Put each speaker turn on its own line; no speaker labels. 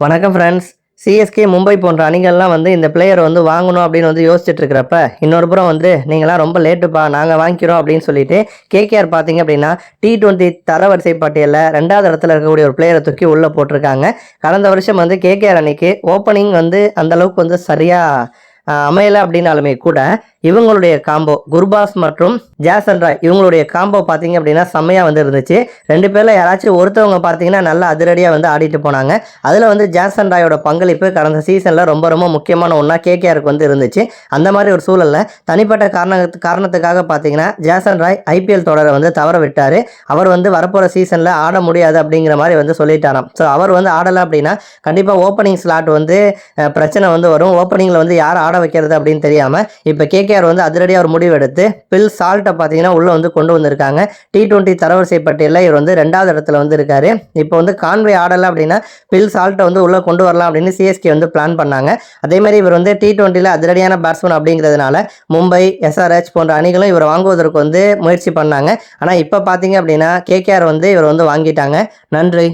வணக்கம் friends CSK Mumbai போன்ற அணிகள்லாம் வந்து இந்த பிளேயர் வந்து வாங்கணும் அப்படின்னு வந்து யோசிச்சுட்டு இருக்கிறப்ப இன்னொரு புறம் வந்து நீங்களாம் ரொம்ப லேட்டுப்பா நாங்கள் வாங்கிக்கிறோம் அப்படின்னு சொல்லிட்டு கேகேஆர் பார்த்தீங்க அப்படின்னா டி டுவெண்ட்டி தரவரிசை பட்டியலில் ரெண்டாவது இடத்துல இருக்கக்கூடிய ஒரு பிளேயரை தூக்கி உள்ளே போட்டிருக்காங்க. கடந்த வருஷம் வந்து கேகேஆர் அணிக்கு ஓப்பனிங் வந்து அந்த அளவுக்கு வந்து சரியாக அமையலை அப்படின்னாலுமே கூட இவங்களுடைய காம்போ குர்பாஸ் மற்றும் ஜாசன் ராய் இவங்களுடைய காம்போ பார்த்தீங்க அப்படின்னா செம்மையாக வந்து இருந்துச்சு. ரெண்டு பேரில் யாராச்சும் ஒருத்தவங்க பார்த்தீங்கன்னா நல்லா அதிரடியாக வந்து ஆடிட்டு போனாங்க. அதில் வந்து ஜாசன் ராயோட பங்களிப்பு கடந்த சீசனில் ரொம்ப ரொம்ப முக்கியமான ஒன்றா கேகேஆருக்கு வந்து இருந்துச்சு. அந்த மாதிரி ஒரு சூழலில் தனிப்பட்ட காரண காரணத்துக்காக பார்த்தீங்கன்னா ஜாசன் ராய் ஐபிஎல் தொடரை வந்து தவற விட்டார். அவர் வந்து வரப்போகிற சீசனில் ஆட முடியாது அப்படிங்கிற மாதிரி வந்து சொல்லிட்டாராம். ஸோ அவர் வந்து ஆடலை அப்படின்னா கண்டிப்பாக ஓப்பனிங் ஸ்லாட் வந்து பிரச்சனை வந்து வரும். ஓப்பனிங்கில் வந்து யார் ஆட வைக்கிறது அப்படின்னு தெரியாமல் இப்போ கேகேஆர் வந்து அதிரடியாக ஒரு முடிவு எடுத்து பில் சால்ட்டை பார்த்தீங்கன்னா உள்ளே வந்து கொண்டு வந்திருக்காங்க. டி டுவெண்ட்டி தரவரிசை பட்டியலில் இவர் வந்து ரெண்டாவது இடத்துல வந்து இருக்காரு. இப்போ வந்து கான்வே ஆடலை அப்படின்னா பில் சால்ட்டை வந்து உள்ளே கொண்டு வரலாம் அப்படின்னு சிஎஸ்கே வந்து பிளான் பண்ணாங்க. அதே மாதிரி இவர் வந்து டி டுவெண்ட்டியில் அதிரடியான பேட்ஸ்மேன் அப்படிங்கிறதுனால மும்பை எஸ்ஆர்ஹெச் போன்ற அணிகளும் இவர் வாங்குவதற்கு வந்து முயற்சி பண்ணாங்க. ஆனால் இப்போ பார்த்தீங்க அப்படின்னா கேகேஆர் வந்து இவர் வந்து வாங்கிட்டாங்க. நன்றி.